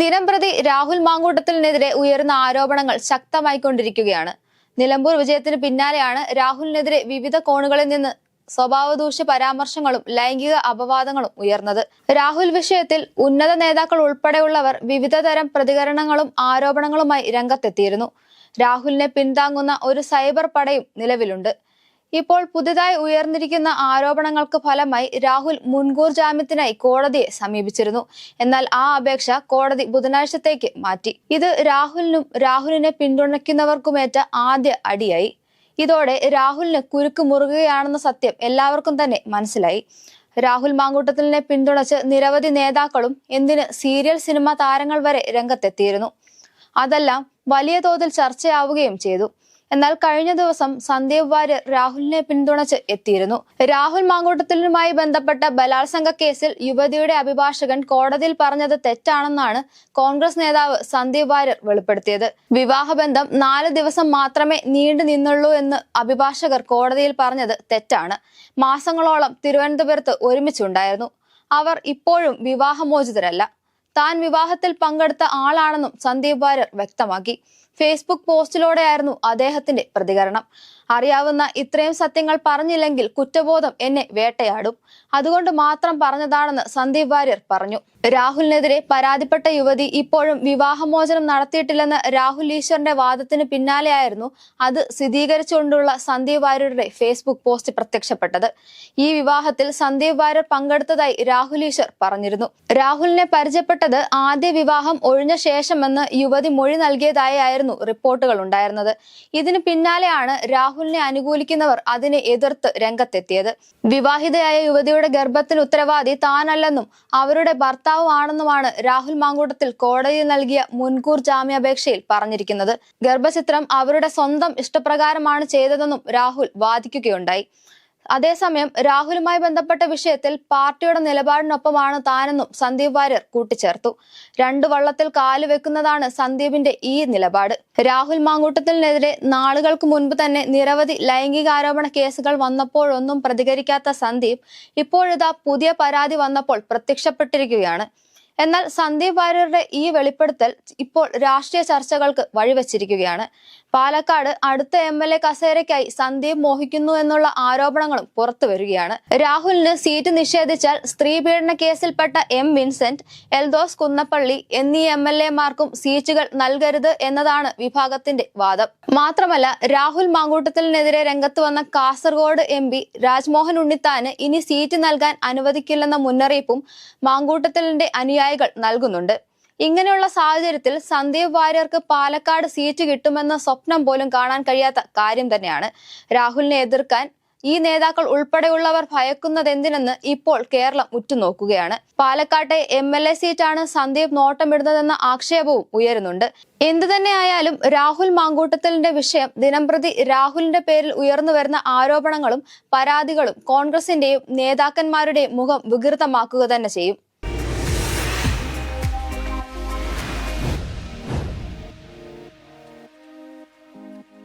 ദിനംപ്രതി രാഹുൽ മാങ്കൂട്ടത്തിനെതിരെ ഉയർന്ന ആരോപണങ്ങൾ ശക്തമായിക്കൊണ്ടിരിക്കുകയാണ്. നിലമ്പൂർ വിജയത്തിന് പിന്നാലെയാണ് രാഹുലിനെതിരെ വിവിധ കോണുകളിൽ നിന്ന് സ്വഭാവദൂഷ്യ പരാമർശങ്ങളും ലൈംഗിക അപവാദങ്ങളും ഉയർന്നത്. രാഹുൽ വിഷയത്തിൽ ഉന്നത നേതാക്കൾ ഉൾപ്പെടെയുള്ളവർ വിവിധ തരം പ്രതികരണങ്ങളും ആരോപണങ്ങളുമായി രംഗത്തെത്തിയിരുന്നു. രാഹുലിനെ പിന്താങ്ങുന്ന ഒരു സൈബർ പടയും നിലവിലുണ്ട്. ഇപ്പോൾ പുതുതായി ഉയർന്നിരിക്കുന്ന ആരോപണങ്ങൾക്ക് ഫലമായി രാഹുൽ മുൻകൂർ ജാമ്യത്തിനായി കോടതിയെ സമീപിച്ചിരുന്നു. എന്നാൽ ആ അപേക്ഷ കോടതി ബുധനാഴ്ചത്തേക്ക് മാറ്റി. ഇത് രാഹുലിനും രാഹുലിനെ പിന്തുണയ്ക്കുന്നവർക്കുമേറ്റ ആദ്യ അടിയായി. ഇതോടെ രാഹുലിന് കുരുക്ക് മുറുകുകയാണെന്ന സത്യം എല്ലാവർക്കും തന്നെ മനസ്സിലായി. രാഹുൽ മാങ്കൂട്ടത്തിലിനെ പിന്തുണച്ച് നിരവധി നേതാക്കളും എന്തിന് സീരിയൽ സിനിമ താരങ്ങൾ വരെ രംഗത്തെത്തിയിരുന്നു. അതെല്ലാം വലിയ തോതിൽ ചർച്ചയാവുകയും ചെയ്തു. എന്നാൽ കഴിഞ്ഞ ദിവസം സന്ദീപ് വാര്യർ രാഹുലിനെ പിന്തുണച്ച് എത്തിയിരുന്നു. രാഹുൽ മാങ്കൂട്ടത്തിലുമായി ബന്ധപ്പെട്ട ബലാത്സംഗ കേസിൽ യുവതിയുടെ അഭിഭാഷകൻ കോടതിയിൽ പറഞ്ഞത് തെറ്റാണെന്നാണ് കോൺഗ്രസ് നേതാവ് സന്ദീപ് വാര്യർ വെളിപ്പെടുത്തിയത്. വിവാഹബന്ധം നാല് ദിവസം മാത്രമേ നീണ്ടു നിന്നുള്ളൂ എന്ന് അഭിഭാഷകർ കോടതിയിൽ പറഞ്ഞത് തെറ്റാണ്. മാസങ്ങളോളം തിരുവനന്തപുരത്ത് ഒരുമിച്ചുണ്ടായിരുന്നു. അവർ ഇപ്പോഴും വിവാഹമോചിതരല്ല. താൻ വിവാഹത്തിൽ പങ്കെടുത്ത ആളാണെന്നും സന്ദീപ് വാര്യർ വ്യക്തമാക്കി. ഫേസ്ബുക്ക് പോസ്റ്റിലൂടെയായിരുന്നു അദ്ദേഹത്തിന്റെ പ്രതികരണം. അറിയാവുന്ന ഇത്രയും സത്യങ്ങൾ പറഞ്ഞില്ലെങ്കിൽ കുറ്റബോധം എന്നെ വേട്ടയാടും. അതുകൊണ്ട് മാത്രം പറഞ്ഞതാണെന്ന് സന്ദീപ് വാര്യർ പറഞ്ഞു. രാഹുലിനെതിരെ പരാതിപ്പെട്ട യുവതി ഇപ്പോഴും വിവാഹമോചനം നടത്തിയിട്ടില്ലെന്ന രാഹുൽ ഈശ്വറിന്റെ വാദത്തിന് പിന്നാലെയായിരുന്നു അത് സ്ഥിരീകരിച്ചുകൊണ്ടുള്ള സന്ദീപ് വാര്യരുടെ ഫേസ്ബുക്ക് പോസ്റ്റ് പ്രത്യക്ഷപ്പെട്ടത്. ഈ വിവാഹത്തിൽ സന്ദീപ് വാര്യർ പങ്കെടുത്തതായി രാഹുൽ ഈശ്വർ പറഞ്ഞിരുന്നു. രാഹുലിനെ പരിചയപ്പെട്ടത് ആദ്യ വിവാഹം ഒഴിഞ്ഞ ശേഷമെന്ന് യുവതി മൊഴി നൽകിയതായായിരുന്നു റിപ്പോർട്ടുകൾ ഉണ്ടായിരുന്നത്. ഇതിന് പിന്നാലെയാണ് രാഹുലിനെ അനുകൂലിക്കുന്നവർ അതിനെ എതിർത്ത് രംഗത്തെത്തിയത്. വിവാഹിതയായ യുവതിയുടെ ഗർഭത്തിന് ഉത്തരവാദി താനല്ലെന്നും അവരുടെ ഭർത്താവുമാണെന്നുമാണ് രാഹുൽ മാങ്കൂട്ടത്തിൽ കോടതിയിൽ നൽകിയ മുൻകൂർ ജാമ്യാപേക്ഷയിൽ പറഞ്ഞിരിക്കുന്നത്. ഗർഭചിത്രം അവരുടെ സ്വന്തം ഇഷ്ടപ്രകാരമാണ് ചെയ്തതെന്നും രാഹുൽ വാദിക്കുകയുണ്ടായി. അതേസമയം രാഹുലുമായി ബന്ധപ്പെട്ട വിഷയത്തിൽ പാർട്ടിയുടെ നിലപാടിനൊപ്പമാണ് താനെന്നും സന്ദീപ് വാര്യർ കൂട്ടിച്ചേർത്തു. രണ്ടു വള്ളത്തിൽ കാൽ വെക്കുന്നതാണ് സന്ദീപിന്റെ ഈ നിലപാട്. രാഹുൽ മാങ്കൂട്ടത്തിനെതിരെ നാളുകൾക്ക് മുൻപ് തന്നെ നിരവധി ലൈംഗികാരോപണ കേസുകൾ വന്നപ്പോഴൊന്നും പ്രതികരിക്കാത്ത സന്ദീപ് ഇപ്പോഴിതാ പുതിയ പരാതി വന്നപ്പോൾ പ്രത്യക്ഷപ്പെട്ടിരിക്കുകയാണ്. എന്നാൽ സന്ദീപ് വാര്യരുടെ ഈ വെളിപ്പെടുത്തൽ ഇപ്പോൾ രാഷ്ട്രീയ ചർച്ചകൾക്ക് വഴിവെച്ചിരിക്കുകയാണ്. പാലക്കാട് അടുത്ത എം എൽ എ കസേരയ്ക്കായി സന്ദീപ് മോഹിക്കുന്നു എന്നുള്ള ആരോപണങ്ങളും പുറത്തു വരികയാണ്. രാഹുലിന് സീറ്റ് നിഷേധിച്ചാൽ സ്ത്രീ പീഡന കേസിൽപ്പെട്ട എം വിൻസെന്റ് എൽദോസ് കുന്നപ്പള്ളി എന്നീ എം എൽ എമാർക്കും സീറ്റുകൾ നൽകരുത് എന്നതാണ് വിഭാഗത്തിന്റെ വാദം. മാത്രമല്ല രാഹുൽ മാങ്കൂട്ടത്തിനെതിരെ രംഗത്ത് വന്ന കാസർഗോഡ് എം പി രാജ്മോഹൻ ഉണ്ണിത്താന് ഇനി സീറ്റ് നൽകാൻ അനുവദിക്കില്ലെന്ന മുന്നറിയിപ്പും മാങ്കൂട്ടത്തിലിന്റെ അനുയായികൾ നൽകുന്നുണ്ട്. ഇങ്ങനെയുള്ള സാഹചര്യത്തിൽ സന്ദീപ് വാര്യർക്ക് പാലക്കാട് സീറ്റ് കിട്ടുമെന്ന സ്വപ്നം പോലും കാണാൻ കഴിയാത്ത കാര്യം തന്നെയാണ് രാഹുലിനെ എതിർക്കാൻ ഈ നേതാക്കൾ ഉൾപ്പെടെയുള്ളവർ ഭയക്കുന്നത് ഭയക്കുന്നതെന്തിനെന്ന് ഇപ്പോൾ കേരളം ഉറ്റുനോക്കുകയാണ്. പാലക്കാട്ടെ എം എൽ എ സീറ്റാണ് സന്ദീപ് നോട്ടമിടുന്നതെന്ന ആക്ഷേപവും ഉയരുന്നുണ്ട്. എന്തു തന്നെയായാലും രാഹുൽ മാങ്കൂട്ടത്തലിന്റെ വിഷയം ദിനംപ്രതി രാഹുലിന്റെ പേരിൽ ഉയർന്നു വരുന്ന ആരോപണങ്ങളും പരാതികളും കോൺഗ്രസിന്റെയും നേതാക്കന്മാരുടെയും മുഖം വികൃതമാക്കുക തന്നെ ചെയ്യും.